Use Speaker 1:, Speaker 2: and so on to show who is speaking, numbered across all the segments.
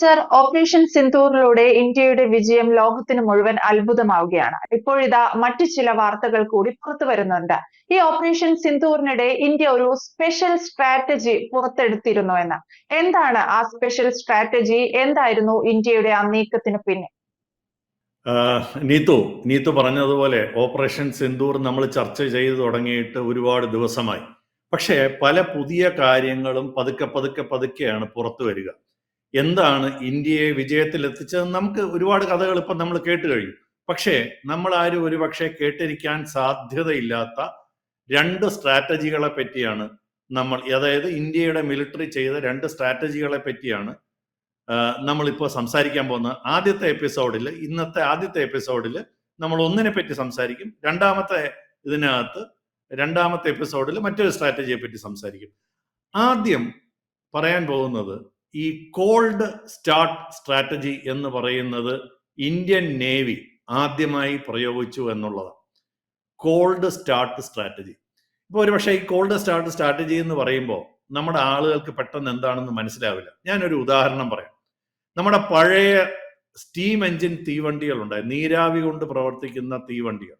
Speaker 1: Sir operation സിന്ദൂറിലൂടെ ഇന്ത്യയുടെ വിജയം ലോകത്തിന് മുഴുവൻ അത്ഭുതമാവുകയാണ്. ഇപ്പോഴിതാ മറ്റു ചില വാർത്തകൾ കൂടി പുറത്തു വരുന്നുണ്ട്. ഈ ഓപ്പറേഷൻ സിന്ധൂറിനിടെ ഇന്ത്യ ഒരു സ്പെഷ്യൽ സ്ട്രാറ്റജി പുറത്തെടുത്തിരുന്നു എന്ന്. എന്താണ് ആ സ്പെഷ്യൽ സ്ട്രാറ്റജി? എന്തായിരുന്നു ഇന്ത്യയുടെ ആ നീക്കത്തിന് പിന്നിൽ?
Speaker 2: നീതു നീതു പറഞ്ഞതുപോലെ ഓപ്പറേഷൻ സിന്ധൂർ നമ്മൾ ചർച്ച ചെയ്തു തുടങ്ങിയിട്ട് ഒരുപാട് ദിവസമായി. പക്ഷേ പല പുതിയ കാര്യങ്ങളും പതുക്കെ പതുക്കെ പതുക്കെയാണ് പുറത്തു വരിക. എന്താണ് ഇന്ത്യയെ വിജയത്തിലെത്തിച്ചത്? നമുക്ക് ഒരുപാട് കഥകൾ ഇപ്പം നമ്മൾ കേട്ട് കഴിഞ്ഞു. പക്ഷേ നമ്മൾ ആരും ഒരു പക്ഷേ കേട്ടിരിക്കാൻ സാധ്യതയില്ലാത്ത രണ്ട് സ്ട്രാറ്റജികളെ പറ്റിയാണ് നമ്മൾ അതായത് ഇന്ത്യയുടെ മിലിറ്ററി ചെയ്ത രണ്ട് സ്ട്രാറ്റജികളെ പറ്റിയാണ് നമ്മളിപ്പോൾ സംസാരിക്കാൻ പോകുന്നത്. ആദ്യത്തെ എപ്പിസോഡിൽ ഇന്നത്തെ ആദ്യത്തെ എപ്പിസോഡിൽ നമ്മൾ ഒന്നിനെ പറ്റി സംസാരിക്കും. രണ്ടാമത്തെ ഇതിനകത്ത് രണ്ടാമത്തെ എപ്പിസോഡിൽ മറ്റൊരു സ്ട്രാറ്റജിയെ പറ്റി സംസാരിക്കും. ആദ്യം പറയാൻ പോകുന്നത് ഈ കോൾഡ് സ്റ്റാർട്ട് സ്ട്രാറ്റജി എന്ന് പറയുന്നത് ഇന്ത്യൻ നേവി ആദ്യമായി പ്രയോഗിച്ചു എന്നുള്ളതാണ്. കോൾഡ് സ്റ്റാർട്ട് സ്ട്രാറ്റജി ഇപ്പോൾ ഒരു പക്ഷേ ഈ കോൾഡ് സ്റ്റാർട്ട് സ്ട്രാറ്റജി എന്ന് പറയുമ്പോൾ നമ്മുടെ ആളുകൾക്ക് പെട്ടെന്ന് എന്താണെന്ന് മനസ്സിലാവില്ല. ഞാനൊരു ഉദാഹരണം പറയാം. നമ്മുടെ പഴയ സ്റ്റീം എഞ്ചിൻ തീവണ്ടികളുണ്ടായി നീരാവി കൊണ്ട് പ്രവർത്തിക്കുന്ന തീവണ്ടികൾ.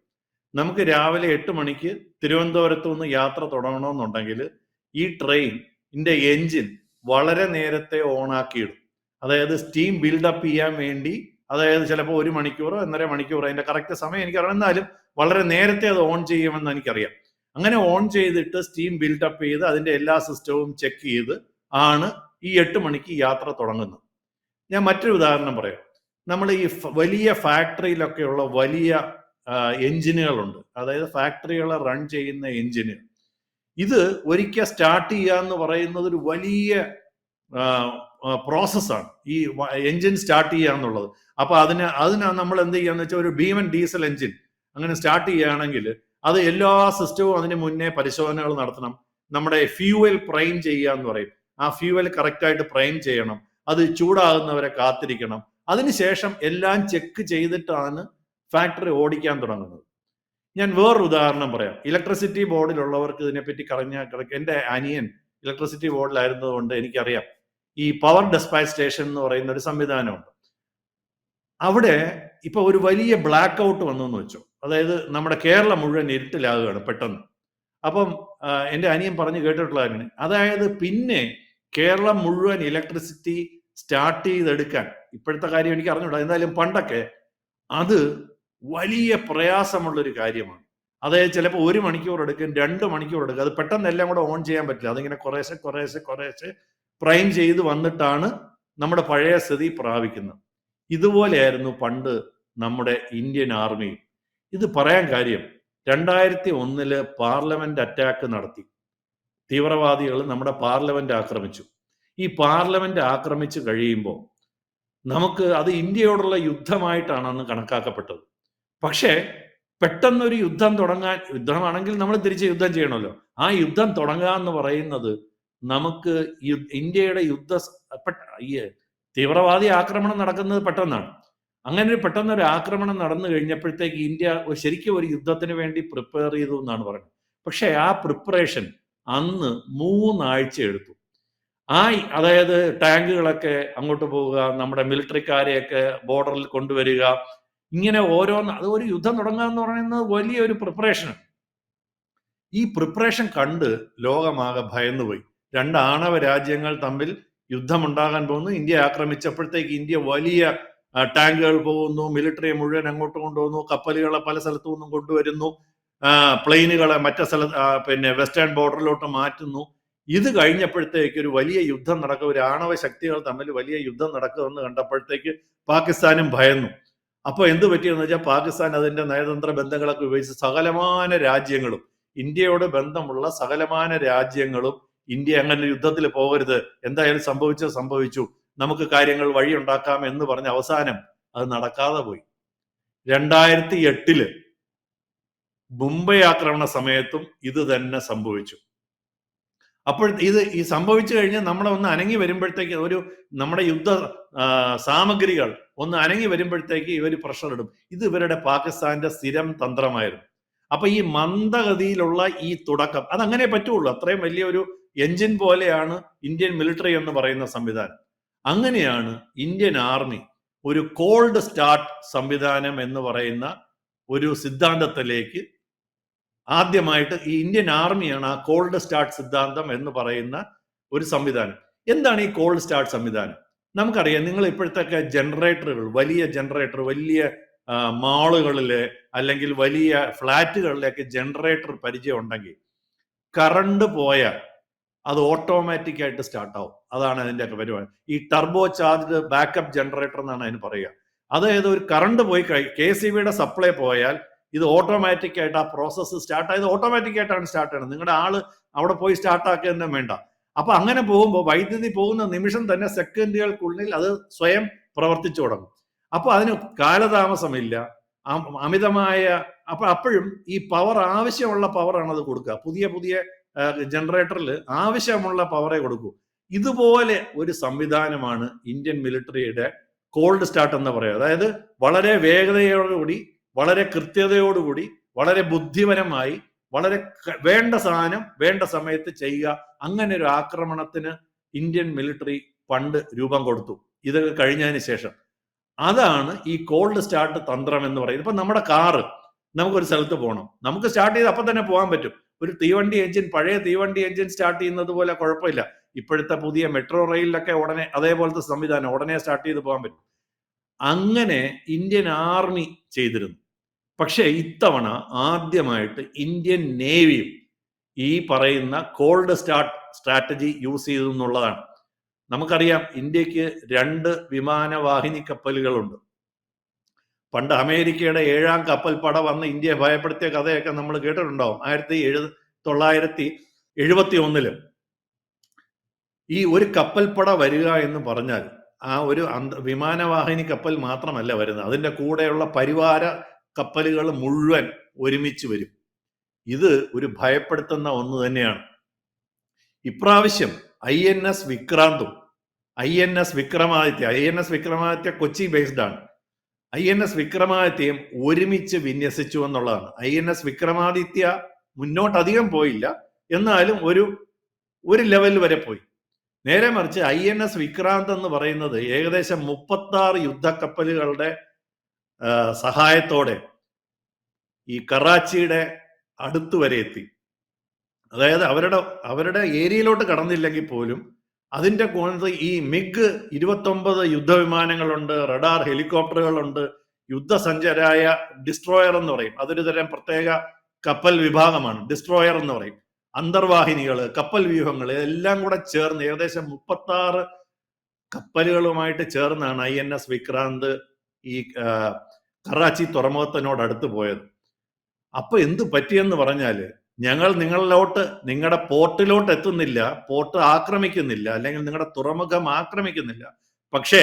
Speaker 2: നമുക്ക് രാവിലെ എട്ട് മണിക്ക് തിരുവനന്തപുരത്തു നിന്ന് യാത്ര തുടങ്ങണമെന്നുണ്ടെങ്കിൽ ഈ ട്രെയിൻ ഇന്റെ എഞ്ചിൻ വളരെ നേരത്തെ ഓണാക്കിയിടും അതായത് സ്റ്റീം ബിൽഡപ്പ് ചെയ്യാൻ വേണ്ടി അതായത് ചിലപ്പോൾ ഒരു മണിക്കൂറോ ഒന്നര മണിക്കൂറോ അതിന്റെ കറക്റ്റ് സമയം എനിക്കറിയാം. എന്നാലും വളരെ നേരത്തെ അത് ഓൺ ചെയ്യുമെന്ന് എനിക്കറിയാം. അങ്ങനെ ഓൺ ചെയ്തിട്ട് സ്റ്റീം ബിൽഡപ്പ് ചെയ്ത് അതിന്റെ എല്ലാ സിസ്റ്റവും ചെക്ക് ചെയ്ത് ആണ് ഈ എട്ട് മണിക്ക് യാത്ര തുടങ്ങുന്നത്. ഞാൻ മറ്റൊരു ഉദാഹരണം പറയാം. നമ്മൾ ഈ വലിയ ഫാക്ടറിയിലൊക്കെയുള്ള വലിയ എഞ്ചിനുകളുണ്ട് അതായത് ഫാക്ടറികളെ റൺ ചെയ്യുന്ന എഞ്ചിനുകൾ ഇത് ഒരിക്കൽ സ്റ്റാർട്ട് ചെയ്യുക എന്ന് പറയുന്നത് ഒരു വലിയ പ്രോസസ്സാണ് ഈ എഞ്ചിൻ സ്റ്റാർട്ട് ചെയ്യുക എന്നുള്ളത്. അപ്പൊ അതിന് അതിന് നമ്മൾ എന്ത് ചെയ്യാന്ന് വെച്ചാൽ ഒരു ഭീമൻ ഡീസൽ എഞ്ചിൻ അങ്ങനെ സ്റ്റാർട്ട് ചെയ്യുകയാണെങ്കിൽ അത് എല്ലാ സിസ്റ്റവും അതിന് മുന്നേ പരിശോധനകൾ നടത്തണം. നമ്മുടെ ഫ്യൂവൽ പ്രൈം ചെയ്യുക എന്ന് പറയും. ആ ഫ്യൂവൽ കറക്റ്റായിട്ട് പ്രൈം ചെയ്യണം. അത് ചൂടാകുന്നവരെ കാത്തിരിക്കണം. അതിനുശേഷം എല്ലാം ചെക്ക് ചെയ്തിട്ടാണ് ഫാക്ടറി ഓടിക്കാൻ തുടങ്ങുന്നത്. ഞാൻ വേറൊരു ഉദാഹരണം പറയാം. ഇലക്ട്രിസിറ്റി ബോർഡിലുള്ളവർക്ക് ഇതിനെപ്പറ്റി കറഞ്ഞ എന്റെ അനിയൻ ഇലക്ട്രിസിറ്റി ബോർഡിലായിരുന്നതുകൊണ്ട് എനിക്കറിയാം. ഈ പവർ ഡെസ്പാച്ച് സ്റ്റേഷൻ എന്ന് പറയുന്ന ഒരു സംവിധാനമുണ്ട്. അവിടെ ഇപ്പൊ ഒരു വലിയ ബ്ലാക്ക് ഔട്ട് വന്നു എന്ന് വെച്ചു. അതായത് നമ്മുടെ കേരളം മുഴുവൻ ഇരുട്ടിലാകുകയാണ് പെട്ടെന്ന്. അപ്പം എന്റെ അനിയൻ പറഞ്ഞു കേട്ടിട്ടുള്ളതാണ് അതായത് പിന്നെ കേരളം മുഴുവൻ ഇലക്ട്രിസിറ്റി സ്റ്റാർട്ട് ചെയ്തെടുക്കാൻ ഇപ്പോഴത്തെ കാര്യം എനിക്ക് അറിഞ്ഞൂടാ. എന്തായാലും പണ്ടൊക്കെ അത് വലിയ പ്രയാസമുള്ളൊരു കാര്യമാണ്. അതായത് ചിലപ്പോൾ ഒരു മണിക്കൂർ എടുക്കും രണ്ട് മണിക്കൂർ എടുക്കും. അത് പെട്ടെന്ന് എല്ലാം കൂടെ ഓൺ ചെയ്യാൻ പറ്റില്ല. അതിങ്ങനെ കുറേശ്ശെ കുറേശ്ശെ കുറേശ്ശെ പ്രൈം ചെയ്ത് വന്നിട്ടാണ് നമ്മുടെ പഴയ സ്ഥിതി പ്രാപിക്കുന്നത്. ഇതുപോലെയായിരുന്നു പണ്ട് നമ്മുടെ ഇന്ത്യൻ ആർമി. ഇത് പറയാൻ കാര്യം രണ്ടായിരത്തി ഒന്നിൽ പാർലമെന്റ് അറ്റാക്ക് നടത്തി. തീവ്രവാദികൾ നമ്മുടെ പാർലമെന്റ് ആക്രമിച്ചു. ഈ പാർലമെന്റ് ആക്രമിച്ചു കഴിയുമ്പോൾ നമുക്ക് അത് ഇന്ത്യയോടുള്ള യുദ്ധമായിട്ടാണ് അന്ന് കണക്കാക്കപ്പെട്ടത്. പക്ഷേ പെട്ടെന്നൊരു യുദ്ധം തുടങ്ങാൻ യുദ്ധമാണെങ്കിൽ നമ്മൾ തിരിച്ച് യുദ്ധം ചെയ്യണമല്ലോ. ആ യുദ്ധം തുടങ്ങുക എന്ന് പറയുന്നത് നമുക്ക് ഇന്ത്യയുടെ യുദ്ധ തീവ്രവാദി ആക്രമണം നടക്കുന്നത് പെട്ടെന്നാണ്. അങ്ങനെ ഒരു പെട്ടെന്നൊരു ആക്രമണം നടന്നു കഴിഞ്ഞപ്പോഴത്തേക്ക് ഇന്ത്യ ശരിക്കും ഒരു യുദ്ധത്തിന് വേണ്ടി പ്രിപ്പയർ ചെയ്തു എന്നാണ് പറയുന്നത്. പക്ഷേ ആ പ്രിപ്പറേഷൻ അന്ന് മൂന്നാഴ്ച എടുത്തു. ആ അതായത് ടാങ്കുകളൊക്കെ അങ്ങോട്ട് പോവുക നമ്മുടെ മിലിറ്ററിക്കാരെയൊക്കെ ബോർഡറിൽ കൊണ്ടുവരിക ഇങ്ങനെ ഓരോന്ന് അത് ഒരു യുദ്ധം തുടങ്ങുക എന്ന് പറയുന്നത് വലിയൊരു പ്രിപ്പറേഷനാണ് ഈ പ്രിപ്പറേഷൻ കണ്ട് ലോകമാകെ ഭയന്നുപോയി രണ്ട് ആണവ രാജ്യങ്ങൾ തമ്മിൽ യുദ്ധമുണ്ടാകാൻ പോകുന്നു. ഇന്ത്യ ആക്രമിച്ചപ്പോഴത്തേക്ക് ഇന്ത്യ വലിയ ടാങ്കുകൾ പോകുന്നു. മിലിറ്ററി മുഴുവൻ അങ്ങോട്ട് കൊണ്ടുപോകുന്നു കപ്പലുകളെ പല സ്ഥലത്തു നിന്നും കൊണ്ടുവരുന്നു. പ്ലെയിനുകളെ മറ്റു സ്ഥല പിന്നെ വെസ്റ്റേൺ ബോർഡറിലോട്ട് മാറ്റുന്നു. ഇത് കഴിഞ്ഞപ്പോഴത്തേക്ക് ഒരു വലിയ യുദ്ധം നടക്കുക ഒരു ആണവ ശക്തികൾ തമ്മിൽ വലിയ യുദ്ധം നടക്കുമെന്ന് കണ്ടപ്പോഴത്തേക്ക് പാകിസ്ഥാനും ഭയന്നു. അപ്പോൾ എന്ത് പറ്റിയെന്ന് വെച്ചാൽ പാകിസ്ഥാൻ അതിന്റെ നയതന്ത്ര ബന്ധങ്ങളൊക്കെ ഉപയോഗിച്ച് സകലമാന രാജ്യങ്ങളും ഇന്ത്യയോട് ബന്ധമുള്ള സകലമാന രാജ്യങ്ങളും ഇന്ത്യ അങ്ങനെ യുദ്ധത്തിൽ പോകരുത് എന്തായാലും സംഭവിച്ചോ സംഭവിച്ചു നമുക്ക് കാര്യങ്ങൾ വഴിയുണ്ടാക്കാം എന്ന് പറഞ്ഞ അവസാനം അത് നടക്കാതെ പോയി. രണ്ടായിരത്തി എട്ടിൽ മുംബൈ ആക്രമണ സമയത്തും ഇത് തന്നെ സംഭവിച്ചു. അപ്പോൾ ഇത് ഈ സംഭവിച്ചു കഴിഞ്ഞാൽ നമ്മളെ ഒന്ന് അനങ്ങി വരുമ്പോഴത്തേക്ക് ഒരു നമ്മുടെ യുദ്ധ സാമഗ്രികൾ ഒന്ന് അനങ്ങി വരുമ്പോഴത്തേക്ക് ഇവർ പ്രഷർ ഇടും. ഇത് ഇവരുടെ പാകിസ്ഥാന്റെ സ്ഥിരം തന്ത്രമായിരുന്നു. അപ്പൊ ഈ മന്ദഗതിയിലുള്ള ഈ തുടക്കം അതങ്ങനെ പറ്റുള്ളൂ. അത്രയും വലിയ ഒരു എഞ്ചിൻ പോലെയാണ് ഇന്ത്യൻ മിലിറ്ററി എന്ന് പറയുന്ന സംവിധാനം. അങ്ങനെയാണ് ഇന്ത്യൻ ആർമി ഒരു കോൾഡ് സ്റ്റാർട്ട് സംവിധാനം എന്ന് പറയുന്ന ഒരു സിദ്ധാന്തത്തിലേക്ക് ആദ്യമായിട്ട് ഈ ഇന്ത്യൻ ആർമിയാണ് ആ കോൾഡ് സ്റ്റാർട്ട് സിദ്ധാന്തം എന്ന് പറയുന്ന ഒരു സംവിധാനം. എന്താണ് ഈ കോൾഡ് സ്റ്റാർട്ട് സംവിധാനം? നമുക്കറിയാം നിങ്ങൾ ഇപ്പോഴത്തെ ജനറേറ്ററുകൾ വലിയ ജനറേറ്റർ വലിയ മാളുകളിലെ അല്ലെങ്കിൽ വലിയ ഫ്ലാറ്റുകളിലൊക്കെ ജനറേറ്റർ പരിചയം ഉണ്ടെങ്കിൽ കറണ്ട് പോയാൽ അത് ഓട്ടോമാറ്റിക് ആയിട്ട് സ്റ്റാർട്ട് ആവും അതാണ് അതിന്റെ ഒക്കെ പരിപാടി. ഈ ടർബോ ചാർജ്ഡ് ബാക്കപ്പ് ജനറേറ്റർ എന്നാണ് അതിന് പറയുക. അതായത് ഒരു കറണ്ട് പോയി കഴി കെ സി ബിയുടെ സപ്ലൈ പോയാൽ ഇത് ഓട്ടോമാറ്റിക് ആയിട്ട് ആ പ്രോസസ്സ് സ്റ്റാർട്ട് ആയത് ഓട്ടോമാറ്റിക് ആയിട്ടാണ് സ്റ്റാർട്ട് ചെയ്യുന്നത് നിങ്ങളുടെ ആൾ അവിടെ പോയി സ്റ്റാർട്ട് ആക്കുക തന്നെ വേണ്ട. അപ്പൊ അങ്ങനെ പോകുമ്പോൾ വൈദ്യുതി പോകുന്ന നിമിഷം തന്നെ സെക്കൻഡുകൾക്കുള്ളിൽ അത് സ്വയം പ്രവർത്തിച്ചു തുടങ്ങും. അപ്പൊ അതിന് കാലതാമസമില്ല. അമിതമായ അപ്പൊ അപ്പോഴും ഈ പവർ ആവശ്യമുള്ള പവറാണ് അത് കൊടുക്കുക. പുതിയ പുതിയ ജനറേറ്ററിൽ ആവശ്യമുള്ള പവറേ കൊടുക്കൂ. ഇതുപോലെ ഒരു സംവിധാനമാണ് ഇന്ത്യൻ മിലിറ്ററിയുടെ കോൾഡ് സ്റ്റാർട്ട് എന്ന് പറയുക. അതായത് വളരെ വേഗതയോടുകൂടി വളരെ കൃത്യതയോടുകൂടി വളരെ ബുദ്ധിപരമായി വളരെ വേണ്ട സാധനം വേണ്ട സമയത്ത് ചെയ്യുക. അങ്ങനെ ഒരു ആക്രമണത്തിന് ഇന്ത്യൻ മിലിറ്ററി പണ്ട് രൂപം കൊടുത്തു. ഇത് കഴിഞ്ഞതിന് ശേഷം. അതാണ് ഈ കോൾഡ് സ്റ്റാർട്ട് തന്ത്രം എന്ന് പറയുന്നത്. ഇപ്പൊ നമ്മുടെ കാറ് നമുക്കൊരു സ്ഥലത്ത് പോകണം. നമുക്ക് സ്റ്റാർട്ട് ചെയ്ത് അപ്പം തന്നെ പോകാൻ പറ്റും. ഒരു തീവണ്ടി എഞ്ചിൻ പഴയ തീവണ്ടി എഞ്ചിൻ സ്റ്റാർട്ട് ചെയ്യുന്നത് പോലെ കുഴപ്പമില്ല. ഇപ്പോഴത്തെ പുതിയ മെട്രോ റെയിലൊക്കെ ഉടനെ അതേപോലത്തെ സംവിധാനം ഉടനെ സ്റ്റാർട്ട് ചെയ്ത് പോകാൻ പറ്റും. അങ്ങനെ ഇന്ത്യൻ ആർമി ചെയ്തിരുന്നു. പക്ഷേ ഇത്തവണ ആദ്യമായിട്ട് ഇന്ത്യൻ നേവിയും ഈ പറയുന്ന കോൾഡ് സ്റ്റാർട്ട് സ്ട്രാറ്റജി യൂസ് ചെയ്തു എന്നുള്ളതാണ്. നമുക്കറിയാം ഇന്ത്യയ്ക്ക് രണ്ട് വിമാനവാഹിനി കപ്പലുകളുണ്ട്. പണ്ട് അമേരിക്കയുടെ ഏഴാം കപ്പൽ പട വന്ന് ഇന്ത്യയെ ഭയപ്പെടുത്തിയ കഥയൊക്കെ നമ്മൾ കേട്ടിട്ടുണ്ടാവും. ആയിരത്തി എഴു തൊള്ളായിരത്തി എഴുപത്തി ഒന്നിൽ ഈ ഒരു കപ്പൽപ്പട വരിക എന്ന് പറഞ്ഞാൽ ആ ഒരു വിമാനവാഹിനി കപ്പൽ മാത്രമല്ല വരുന്നത്. അതിന്റെ കൂടെയുള്ള പരിവാര കപ്പലുകൾ മുഴുവൻ ഒരുമിച്ച് വരും. ഇത് ഒരു ഭയപ്പെടുത്തുന്ന ഒന്ന് തന്നെയാണ്. ഇപ്രാവശ്യം I N S വിക്രാന്തും I N S Vikramaditya I N S Vikramaditya Kochi based ആണ്. ഐ എൻ എസ് വിക്രമാദിത്യയും ഒരുമിച്ച് വിന്യസിച്ചു എന്നുള്ളതാണ്. ഐ എൻ എസ് വിക്രമാദിത്യ മുന്നോട്ടധികം പോയില്ല. എന്നാലും ഒരു ഒരു ലെവൽ വരെ പോയി. നേരെ മറിച്ച് ഐ എൻ എസ് വിക്രാന്ത് എന്ന് പറയുന്നത് ഏകദേശം മുപ്പത്തി ആറ് യുദ്ധക്കപ്പലുകളുടെ സഹായത്തോടെ ഈ കറാച്ചിയുടെ അടുത്ത് വരെ എത്തി. അതായത് അവരുടെ അവരുടെ ഏരിയയിലോട്ട് കടന്നില്ലെങ്കിൽ പോലും അതിന്റെ കൂടുതൽ ഈ മിഗ് ഇരുപത്തൊമ്പത് യുദ്ധവിമാനങ്ങളുണ്ട് റഡാർ ഹെലികോപ്റ്ററുകളുണ്ട് യുദ്ധസഞ്ചരായ ഡിസ്ട്രോയർ എന്ന് പറയും. അതൊരു തരം പ്രത്യേക കപ്പൽ വിഭാഗമാണ് ഡിസ്ട്രോയർ എന്ന് പറയും. അന്തർവാഹിനികൾ കപ്പൽ വ്യൂഹങ്ങൾ എല്ലാം കൂടെ ചേർന്ന് ഏകദേശം മുപ്പത്തി ആറ് കപ്പലുകളുമായിട്ട് ചേർന്നാണ് ഐ എൻ എസ് വിക്രാന്ത് ഈ കറാച്ചി തുറമുഖത്തിനോട് അടുത്ത് പോയത്. അപ്പൊ എന്ത് പറ്റിയെന്ന് പറഞ്ഞാൽ ഞങ്ങൾ നിങ്ങളിലോട്ട് നിങ്ങളുടെ പോർട്ടിലോട്ട് എത്തുന്നില്ല പോർട്ട് ആക്രമിക്കുന്നില്ല അല്ലെങ്കിൽ നിങ്ങളുടെ തുറമുഖം ആക്രമിക്കുന്നില്ല. പക്ഷേ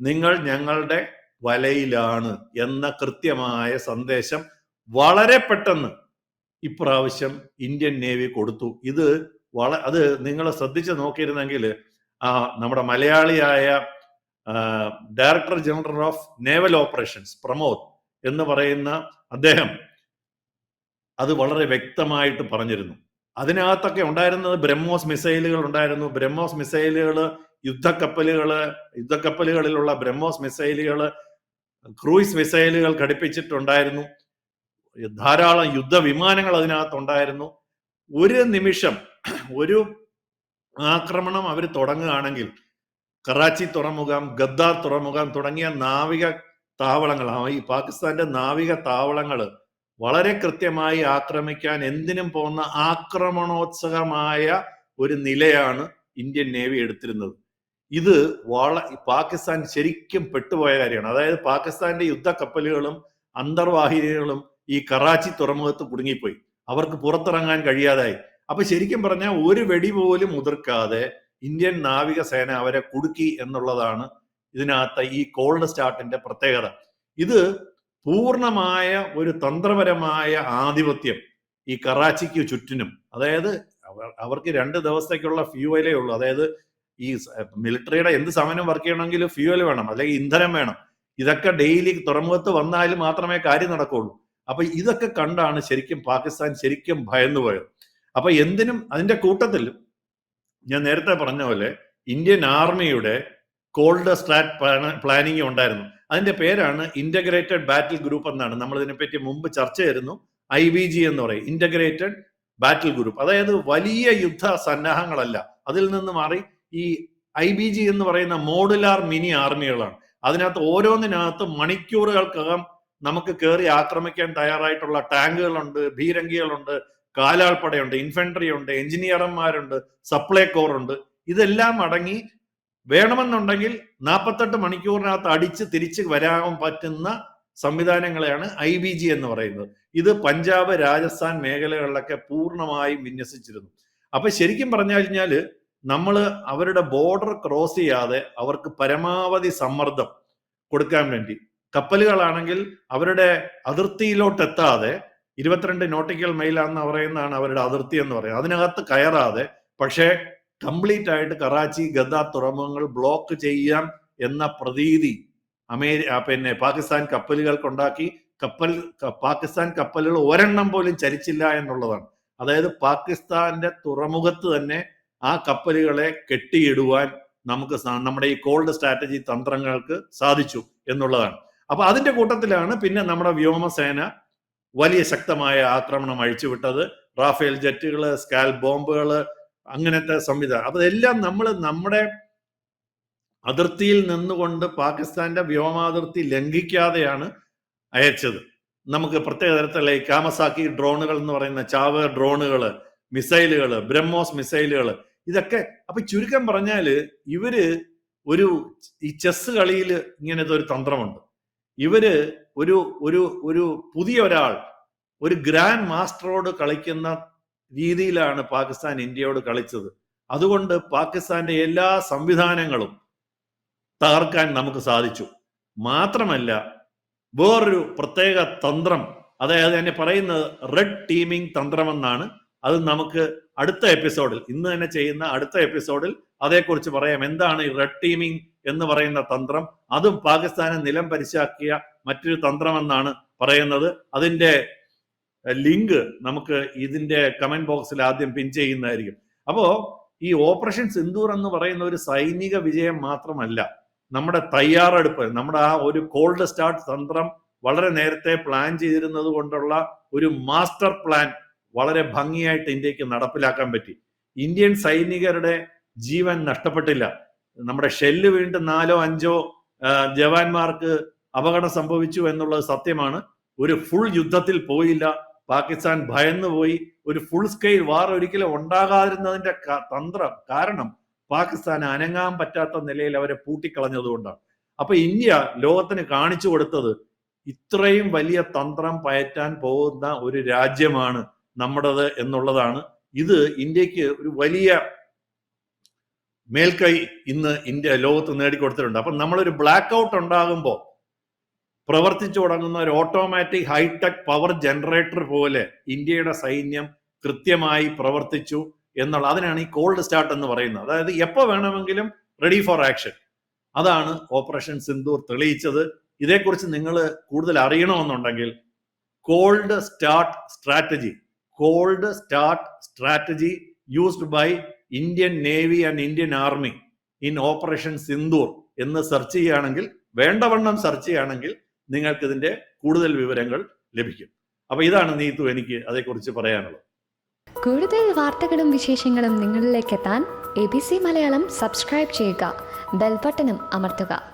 Speaker 2: നിങ്ങൾ ഞങ്ങളുടെ വലയിലാണ് എന്ന കൃത്യമായ സന്ദേശം വളരെ പെട്ടെന്ന് ഇപ്രാവശ്യം ഇന്ത്യൻ നേവി കൊടുത്തു. ഇത് വള അത് നിങ്ങൾ ശ്രദ്ധിച്ച് നോക്കിയിരുന്നെങ്കിൽ ആ നമ്മുടെ മലയാളിയായ director general of naval operations Pramod എന്ന് പറയുന്ന അദ്ദേഹം അത് വളരെ വ്യക്തമായിട്ട് പറഞ്ഞിരുന്നു. അതിനകത്തൊക്കെ ഉണ്ടായിരുന്നത് ബ്രഹ്മോസ് മിസൈലുകൾ ഉണ്ടായിരുന്നു. ബ്രഹ്മോസ് മിസൈലുകൾ യുദ്ധക്കപ്പലുകൾ യുദ്ധക്കപ്പലുകളിലുള്ള ബ്രഹ്മോസ് മിസൈലുകൾ ക്രൂയിസ് മിസൈലുകൾ ഘടിപ്പിച്ചിട്ടുണ്ടായിരുന്നു. ധാരാളം യുദ്ധവിമാനങ്ങൾ അതിനകത്തുണ്ടായിരുന്നു. ഒരു നിമിഷം ഒരു ആക്രമണം അവർ തുടങ്ങുകയാണെങ്കിൽ കറാച്ചി തുറമുഖം ഗദ്ദാർ തുറമുഖം തുടങ്ങിയ നാവിക താവളങ്ങൾ ഈ പാകിസ്ഥാന്റെ നാവിക താവളങ്ങൾ വളരെ കൃത്യമായി ആക്രമിക്കാൻ എന്തിനും പോകുന്ന ആക്രമണോത്സുകമായ ഒരു നിലയാണ് ഇന്ത്യൻ നേവി എടുത്തിരുന്നത്. ഇത് വള പാകിസ്ഥാൻ ശരിക്കും പെട്ടുപോയ കാര്യമാണ്. അതായത് പാകിസ്ഥാന്റെ യുദ്ധക്കപ്പലുകളും അന്തർവാഹിനികളും ഈ കറാച്ചി തുറമുഖത്ത് കുടുങ്ങിപ്പോയി. അവർക്ക് പുറത്തിറങ്ങാൻ കഴിയാതായി. അപ്പൊ ശരിക്കും പറഞ്ഞാൽ ഒരു വെടി പോലും മുതിർക്കാതെ ഇന്ത്യൻ നാവികസേന അവരെ കുടുക്കി എന്നുള്ളതാണ് ഇതിനകത്ത് ഈ കോൾഡ് സ്റ്റാർട്ടിന്റെ പ്രത്യേകത. ഇത് പൂർണമായ ഒരു തന്ത്രപരമായ ആധിപത്യം ഈ കറാച്ചിക്ക് ചുറ്റിനും. അതായത് അവർ- അവർക്ക് രണ്ട് ദിവസത്തേക്കുള്ള ഫ്യൂവലേ ഉള്ളൂ. അതായത് ഈ മിലിറ്ററിയുടെ എന്ത് സമയം വർക്ക് ചെയ്യണമെങ്കിലും ഫ്യൂവൽ വേണം അല്ലെങ്കിൽ ഇന്ധനം വേണം. ഇതൊക്കെ ഡെയിലി തുറമുഖത്ത് വന്നാൽ മാത്രമേ കാര്യം നടക്കുള്ളൂ. അപ്പൊ ഇതൊക്കെ കണ്ടാണ് ശരിക്കും പാകിസ്ഥാൻ ശരിക്കും ഭയന്നുപോയത്. അപ്പൊ എന്തിനും അതിന്റെ കൂട്ടത്തിൽ ഞാൻ നേരത്തെ പറഞ്ഞ പോലെ ഇന്ത്യൻ ആർമിയുടെ കോൾഡ് സ്ട്രാറ്റ് പ്ലാനിങ് ഉണ്ടായിരുന്നു. അതിന്റെ പേരാണ് ഇന്റഗ്രേറ്റഡ് ബാറ്റിൽ ഗ്രൂപ്പ് എന്നാണ്. നമ്മൾ ഇതിനെപ്പറ്റി മുമ്പ് ചർച്ച ചെയ്തിരുന്നു. ഐ ബി ജി എന്ന് പറയും. ഇന്റഗ്രേറ്റഡ് ബാറ്റിൽ ഗ്രൂപ്പ് അതായത് വലിയ യുദ്ധ സന്നാഹങ്ങളല്ല. അതിൽ നിന്ന് മാറി ഈ ഐ ബി ജി എന്ന് പറയുന്ന മോഡുലാർ മിനി ആർമികളാണ് അതിനകത്ത് ഓരോന്നിനകത്ത് മണിക്കൂറുകൾക്കകം നമുക്ക് കയറി ആക്രമിക്കാൻ തയ്യാറായിട്ടുള്ള ടാങ്കുകളുണ്ട് ഭീരങ്കികളുണ്ട് കാലാൾപ്പടയുണ്ട് ഇൻഫെൻട്രി ഉണ്ട് എഞ്ചിനീയർമാരുണ്ട് സപ്ലൈ കോർ ഉണ്ട് ഇതെല്ലാം അടങ്ങി വേണമെന്നുണ്ടെങ്കിൽ നാൽപ്പത്തെട്ട് മണിക്കൂറിനകത്ത് അടിച്ച് തിരിച്ച് വരാൻ പറ്റുന്ന സംവിധാനങ്ങളെയാണ് ഐ ബി ജി എന്ന് പറയുന്നത്. ഇത് പഞ്ചാബ് രാജസ്ഥാൻ മേഖലകളിലൊക്കെ പൂർണമായും വിന്യസിച്ചിരുന്നു. അപ്പൊ ശരിക്കും പറഞ്ഞു കഴിഞ്ഞാൽ നമ്മൾ അവരുടെ ബോർഡർ ക്രോസ് ചെയ്യാതെ അവർക്ക് പരമാവധി സമ്മർദ്ദം കൊടുക്കാൻ വേണ്ടി. കപ്പലുകളാണെങ്കിൽ അവരുടെ അതിർത്തിയിലോട്ട് എത്താതെ ഇരുപത്തിരണ്ട് നോട്ടിക്കൽ മൈലാണെന്ന് പറയുന്നതാണ് അവരുടെ അതിർത്തി എന്ന് പറയുന്നത്. അതിനകത്ത് കയറാതെ പക്ഷേ കംപ്ലീറ്റ് ആയിട്ട് കറാച്ചി ഗദ തുറമുഖങ്ങൾ ബ്ലോക്ക് ചെയ്യാം എന്ന പ്രതീതി അമേരി പിന്നെ പാകിസ്ഥാൻ കപ്പലുകൾക്കുണ്ടാക്കി. കപ്പൽ ക- പാകിസ്ഥാൻ കപ്പലുകൾ ഒരെണ്ണം പോലും ചരിച്ചില്ല എന്നുള്ളതാണ്. അതായത് പാകിസ്ഥാന്റെ തുറമുഖത്ത് തന്നെ ആ കപ്പലുകളെ കെട്ടിയിടുവാൻ നമുക്ക് നമ്മുടെ ഈ കോൾഡ് സ്ട്രാറ്റജി തന്ത്രങ്ങൾക്ക് സാധിച്ചു എന്നുള്ളതാണ്. അപ്പൊ അതിന്റെ കൂട്ടത്തിലാണ് പിന്നെ നമ്മുടെ വ്യോമസേന വലിയ ശക്തമായ ആക്രമണം അഴിച്ചുവിട്ടത് റാഫേൽ ജെറ്റുകൾ സ്കാൽ ബോംബുകൾ അങ്ങനത്തെ സംവിധാനം. അപ്പൊ ഇതെല്ലാം നമ്മൾ നമ്മുടെ അതിർത്തിയിൽ നിന്നുകൊണ്ട് പാകിസ്ഥാന്റെ വ്യോമാതിർത്തി ലംഘിക്കാതെയാണ് അയച്ചത്. നമുക്ക് പ്രത്യേക തരത്തിലുള്ള ഈ കാമസാക്കി ഡ്രോണുകൾ എന്ന് പറയുന്ന ചാവ ഡ്രോണുകൾ മിസൈലുകൾ ബ്രഹ്മോസ് മിസൈലുകൾ ഇതൊക്കെ അപ്പൊ ചുരുക്കം പറഞ്ഞാൽ ഇവർ ഒരു ഈ ചെസ് കളിയിൽ ഇങ്ങനത്തെ ഒരു തന്ത്രമുണ്ട്. ഇവർ ഒരു ഒരു ഒരു പുതിയ ഒരാൾ ഒരു ഗ്രാൻഡ് മാസ്റ്ററോട് കളിക്കുന്ന രീതിയിലാണ് പാകിസ്ഥാൻ ഇന്ത്യയോട് കളിച്ചത്. അതുകൊണ്ട് പാകിസ്ഥാന്റെ എല്ലാ സംവിധാനങ്ങളും തകർക്കാൻ നമുക്ക് സാധിച്ചു. മാത്രമല്ല വേറൊരു പ്രത്യേക തന്ത്രം അതായത് എന്നെ പറയുന്നത് റെഡ് ടീമിംഗ് തന്ത്രമെന്നാണ്. അത് നമുക്ക് അടുത്ത എപ്പിസോഡിൽ ഇന്ന് തന്നെ ചെയ്യുന്ന അടുത്ത എപ്പിസോഡിൽ അതേക്കുറിച്ച് പറയാം. എന്താണ് ഈ റെഡ് ടീമിംഗ് എന്ന് പറയുന്ന തന്ത്രം. അതും പാകിസ്ഥാനെ നിലം പരിശാക്കിയ മറ്റൊരു തന്ത്രമെന്നാണ് പറയുന്നത്. അതിന്റെ ലിങ്ക് നമുക്ക് ഇതിന്റെ കമന്റ് ബോക്സിൽ ആദ്യം പിൻ ചെയ്യുന്നതായിരിക്കും. അപ്പോൾ ഈ ഓപ്പറേഷൻ സിന്ദൂർ എന്ന് പറയുന്ന ഒരു സൈനിക വിജയം മാത്രമല്ല നമ്മുടെ തയ്യാറെടുപ്പ് നമ്മുടെ ആ ഒരു കോൾഡ് സ്റ്റാർട്ട് തന്ത്രം വളരെ നേരത്തെ പ്ലാൻ ചെയ്തിരുന്നത് കൊണ്ടുള്ള ഒരു മാസ്റ്റർ പ്ലാൻ വളരെ ഭംഗിയായിട്ട് ഇന്ത്യയ്ക്ക് നടപ്പിലാക്കാൻ പറ്റി. ഇന്ത്യൻ സൈനികരുടെ ജീവൻ നഷ്ടപ്പെട്ടില്ല. നമ്മുടെ ഷെല്ല് വീണ്ടും നാലോ അഞ്ചോ ജവാന്മാർക്ക് അപകടം സംഭവിച്ചു എന്നുള്ളത് സത്യമാണ്. ഒരു ഫുൾ യുദ്ധത്തിൽ പോയില്ല. പാകിസ്ഥാൻ ഭയന്നു പോയി. ഒരു ഫുൾ സ്കെയിൽ വാർ ഒരിക്കലും ഉണ്ടാകാതിരുന്നതിന്റെ തന്ത്രം കാരണം പാകിസ്ഥാൻ അനങ്ങാൻ പറ്റാത്ത നിലയിൽ അവരെ പൂട്ടിക്കളഞ്ഞതുകൊണ്ടാണ് അപ്പൊ ഇന്ത്യ ലോകത്തിന് കാണിച്ചു കൊടുത്തത് ഇത്രയും വലിയ തന്ത്രം പയറ്റാൻ പോകുന്ന ഒരു രാജ്യമാണ് നമ്മുടേത് എന്നുള്ളതാണ്. ഇത് ഇന്ത്യയ്ക്ക് ഒരു വലിയ മേൽക്കൈ ഇന്ന് ഇന്ത്യ ലോകത്ത് നേടിക്കൊടുത്തിട്ടുണ്ട്. അപ്പൊ നമ്മളൊരു ബ്ലാക്ക് ഔട്ട് ഉണ്ടാകുമ്പോൾ പ്രവർത്തിച്ചു തുടങ്ങുന്ന ഒരു ഓട്ടോമാറ്റിക് ഹൈടെക് പവർ ജനറേറ്റർ പോലെ ഇന്ത്യയുടെ സൈന്യം കൃത്യമായി പ്രവർത്തിച്ചു എന്നുള്ള അതിനാണ് ഈ കോൾഡ് സ്റ്റാർട്ട് എന്ന് പറയുന്നത്. അതായത് എപ്പോൾ വേണമെങ്കിലും റെഡി ഫോർ ആക്ഷൻ അതാണ് ഓപ്പറേഷൻ സിന്ദൂർ തെളിയിച്ചത്. ഇതേക്കുറിച്ച് നിങ്ങൾ കൂടുതൽ അറിയണമെന്നുണ്ടെങ്കിൽ cold start strategy cold start strategy used by Indian navy and Indian army in operation Sindoor എന്ന് സെർച്ച് ചെയ്യുകയാണെങ്കിൽ വേണ്ടവണ്ണം സെർച്ച് ചെയ്യുകയാണെങ്കിൽ നിങ്ങൾക്ക് ഇതിന്റെ കൂടുതൽ വിവരങ്ങൾ ലഭിക്കും. അപ്പൊ ഇതാണ് നീതു എനിക്ക് അതേക്കുറിച്ച് പറയാനുള്ളത്.
Speaker 3: കൂടുതൽ വാർത്തകളും വിശേഷങ്ങളും നിങ്ങളിലേക്ക് എത്താൻ A B C Malayalam subscribe ചെയ്യുക ബെൽബട്ടനും അമർത്തുക.